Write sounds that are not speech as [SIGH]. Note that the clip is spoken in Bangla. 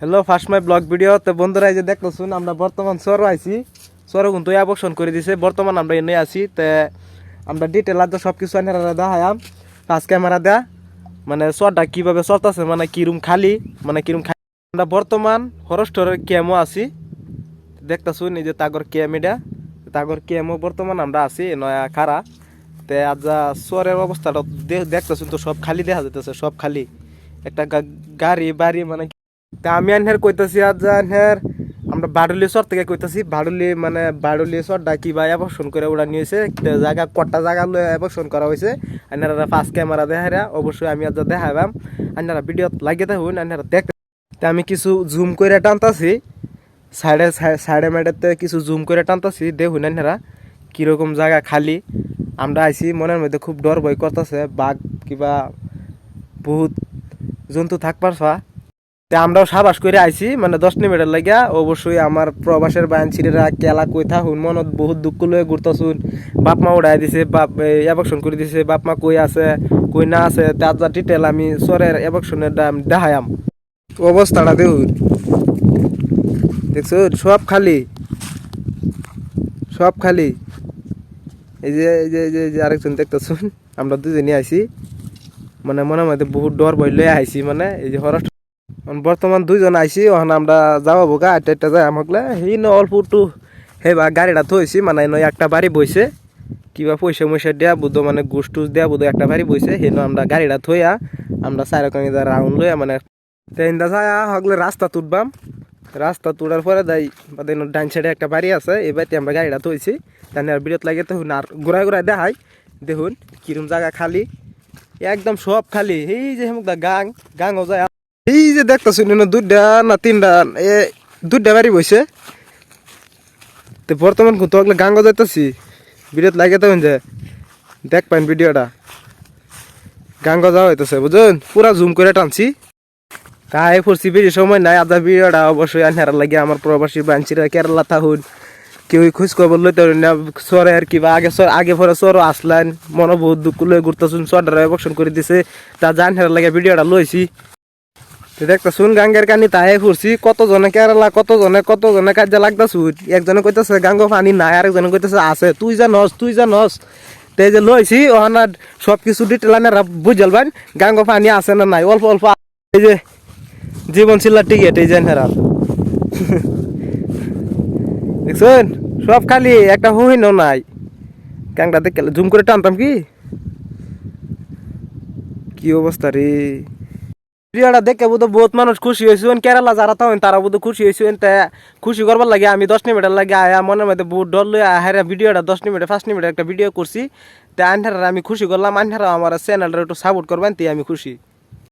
Hello first my blog video তো বন্ধুরা, এই যে দেখতেছুন, আমরা বর্তমান সরো আইছি। সরো কিন্তু অ্যাবকশন করে দিছে। বর্তমান আমরা এনে আছি, তে আমরা ডিটেল আজ সব কিছু আনারা দেখায়াম ফার্স্ট ক্যামেরা দেয়া মানে শটটা কীভাবে চলতেছে মানে কিরম খালি মানে কিরম খালি। আমরা বর্তমান হরস্টরের ক্যামও আছি। দেখতেছুন, এই যে তাগর ক্যাম এটা। তাগর ক্যামও বর্তমান আমরা আছি নয়া খারা তে আজ যা চরের অবস্থাটা দেখতেছুন তো সব খালি দেখা যাইতেছে, সব খালি। একটা গাড়ি, বাড়ি মানে তা আমি আনহের কইতাছি আজ যা আনহের আমরা বাডুলি থেকে কইতাছি বাডুলি মানে বাডুলি সরটা কিবা অ্যাবকশন করে ওরা নিয়েছে জায়গা কটা জায়গা লয়ে অ্যাবকশন করা হয়েছে আনারা ফার্স্ট ক্যামেরা দেখাইরা, অবশ্যই আমি আজ দেখাইবাম। আনারা ভিডিও লাগিয়ে থাকুন আনারা দেখতে তা আমি কিছু জুম করে টানতাছি। সাইডে সাইডে মাইডেতে কিছু জুম করে টানতাছি, দেখুন আনারা কীরকম জায়গা খালি। আমরা আইছি, মনের মধ্যে খুব ডর ভয় করতেছে, বাঘ কিবা বহুত জন্তু থাকবার আমরাও সাবাস করে আইছি মানে দশ মিনিটের লাগিয়া অবশ্যই আমার প্রবাসের বায়ান ছিলেরা কেলা কই থাকুন মনত বহুত দুঃখ লয়ে ঘুরতেছুন। বাপ মা উড়াই দিছে, বাপ অ্যাবকশন করে দিছে, বাপ মা কই আছে, কই না আছে তার যা ডিটেল আমি সরের অ্যাবকশনের দাম দেখায়াম অবস্থাটা দেখুন। দেখছ, সব খালি। সব খালি। এই যে এই যে, এই যে- আরেকজন দেখতেছুন, আমরা দুজনই আইছি। মানে মনে মধ্যে বহুত ডর ভয় লয়ে আইছি মানে এই যে হরস বর্তমান দুইজন আইছি, ওখানে আমরা যাব বোকা আটটা আটটা যাই আমাকলে সেই ন অল্প একটু সেই বা গাড়িটা থইছি মানে নয় একটা বাড়ি বইছে। কিবা পয়সা ময়সা দেয়া বুধ মানে ঘুষ টুস দেয়া বুধ একটা বাড়ি বইছে। সেই আমরা গাড়িটা থইয়া, আমরা চারকম রাউন্ড লইয়া মানে ট্রেনটা ছায়া হগলে রাস্তা তুটবাম। রাস্তা তুটার পরে দাই বাদে ডাইন সাইডে একটা বাড়ি আছে বাড়িতে আমরা গাড়িটা থইছি। তাই আর বিরত লাগে দেখুন আর ঘুরাই ঘুরাই দেখাই। দেখুন কিরম জায়গা খালি, একদম সব খালি। এই যে গাং, গাংও যায়। যে দেখতেছি না দুইটা না তিনটা, এ, দুইটা বাড়ি বইছে। তো বর্তমান কিন্তু ওগুলো গাঙ্গ যাইতেছি ভিডিওত লাগে তখন যে, দেখ পাইন ভিডিওটা। গাঙ্গ যাওয়া হইতেছে, বুঝুন? পুরা জুম করে টানছি। তাই পড়ছি বেশি সময় নাই আদা ভিডিওটা অবশ্যই আনহার লাগে আমার প্রবাসী বাঞ্চিরা কেরালা থাকুন। কেউ খোঁজ খবর লইতে পারেন না সরে আর কিবা আগে সর আগে পরে সর আসলেন। মনে বহুত দুঃখ লয়ে ঘুরতেছুন সরটার অবকশন করে দিছে। তা জান হেরার লাগে ভিডিওটা লইছি। তো দেখতা শুন গাঙ্গের কানি তাই ফুরছি। কত জনে কেরালা কত জনে কত জনে কাজে লাগতাছু একজনে কইতাছে, গাঙ্গ পানি নাই আরেকজনে কইতাছে, আছে, তুই জানস তুই জানস তে যে লইছি, ওহানা সব কিছু ডিটেল আনারা বুঝলবেন গাঙ্গ পানি আছে না নাই? অল্প অল্প এই যে, জীবন চিল্লা টিকেট এই যেন হেরার [LAUGHS] দেখছেন? সব খালি, একটা হইন নাই। গাংটা দেখে জুম করে টানতাম কি? কি অবস্থা রে? ভিডিওটা দেখে বুধ বহুত মানুষ খুশি হয়েছেন কেরালা যারা থাকেন তারা বুধ খুশি হয়েছেন তে খুশি করবার লাগে আমি দশ মিনিটের লাগে আয়া মনের মধ্যে বহুত ডর লই আহারে ভিডিওটা দশ মিনিটে, পাঁচ মিনিটের একটা ভিডিও করছি। তে আনহারা আমি খুশি করলাম। আনহারা আমার চ্যানেলটা একটু সাপোর্ট করবেন, তে আমি খুশি।